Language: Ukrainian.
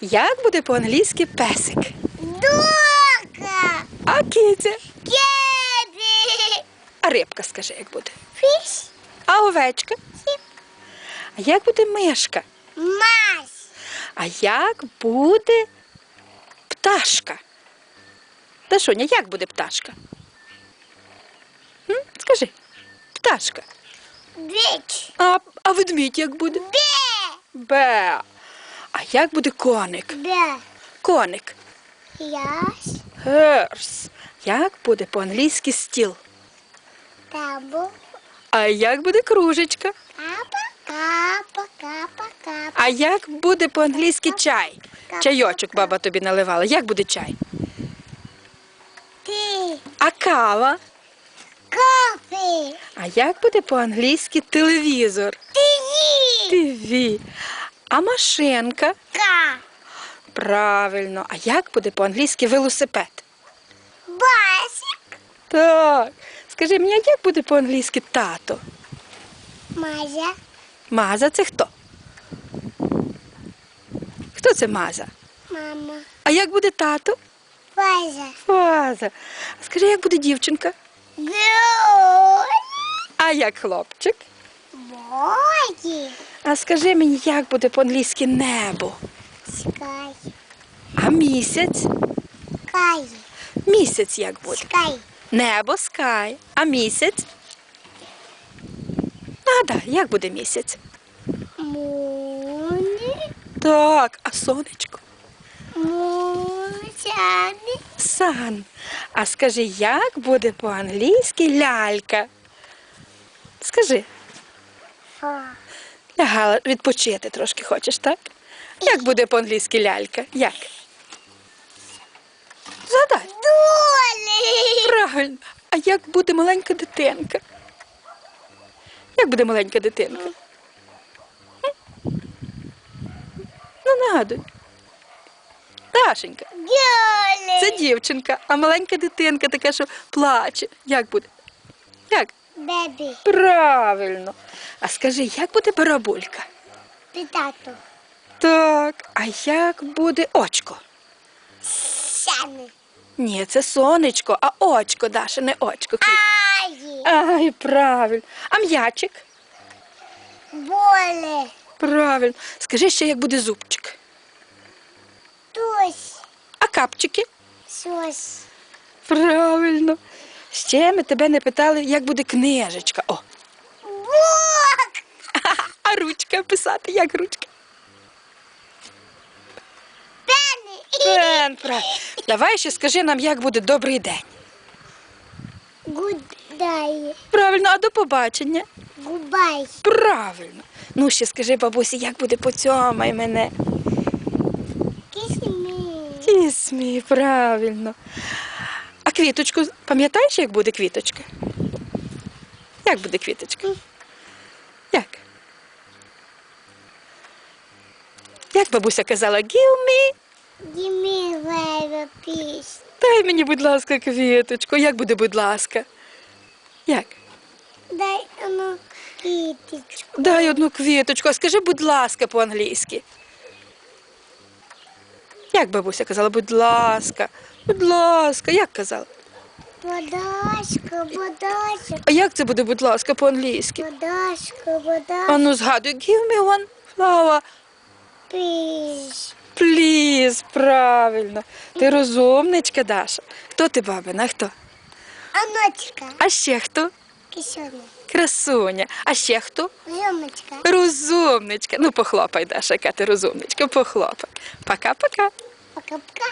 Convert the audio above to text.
Як буде по-англійськи песик? Дука. А киця? Кеди. А рибка скажи, як буде? Фіш. А овечка? А як буде мишка? Мась. А як буде пташка? Дашуня, як буде пташка? М? Скажи, пташка. Біч. А, а ведмідь як буде? Бе. Бе. А як буде коник? Бе. Коник. Яс. Герс. Як буде по-англійськи стіл? Табу. А як буде кружечка? Капа. Капа. Капа. Капа. А як буде по-англійськи чай? Чайочок баба тобі наливала. Як буде чай? Ти. А кава? Кофе. А як буде по-англійськи телевізор? Ти. Тиві. А машинка? Ка. Правильно. А як буде по-англійськи велосипед? Басик. Так. Скажи мені, а як буде по-англійськи тато? Мазя. Маза це хто? Хто це маза? Мама. А як буде тато? Фаза. Фаза. А скажи, як буде дівчинка? Гуй. А як хлопчик? Боги. А скажи мені, як буде по-англійськи небо? Скай. А місяць? Кай. Місяць як буде? Скай. Небо, скай. А місяць? Нагадай, як буде місяць? Муни. Так, а сонечко? Мусяни. Сан. А скажи, як буде по-англійськи лялька? Скажи, Фа. Лягала відпочити трошки хочеш, так? Як буде по-англійськи лялька? Як? Задай. Долі. Правильно. А як буде маленька дитинка? Як буде маленька дитинка? Ну, нагадуй. Дашенька, Долі. це дівчинка, а маленька дитинка така, що плаче. Як буде? Як? Бебі. Правильно. А скажи, як буде барабулька? Питату. Так, а як буде очко? Сяни. Ні, це сонечко, а очко, Даша, не очко. Аї. Ай, правильно. А м'ячик? Боле. Правильно. Скажи ще, як буде зубчик. Тусь. А капчики? Сос. Правильно. Ще ми тебе не питали, як буде книжечка. О, а ручка писати, як ручка? Пен, правильно. Давай ще скажи нам, як буде добрий день. Гудай. Правильно, а до побачення. Губай. Правильно. Ну, ще скажи бабусі, як буде поцьомай мене. Кисмі. Тісмі, правильно. Квіточку, пам'ятаєш, як буде квіточка? Як буде квіточка? Як? Як бабуся казала, give me, Give me a piece. дай мені, будь ласка, квіточку. Як буде, будь ласка? Як? Дай ну китичку. Дай одну квіточку, а скажи, будь ласка, по-англійськи. Як бабуся казала, будь ласка, будь ласка, як казала? Водашка, водашка, А як це буде, будь ласка, по-англійськи? водашка, А ну згадуй, give me one flower, please, правильно. Ти розумничка, Даша. Хто ти, бабина, хто? Аночка. А ще хто? Кисона. Красуня. А ще хто? Розумничка. Розумничка. Ну, похлопай, Даша, яка ти розумничка, похлопай. Пока-пока. Пока-пока.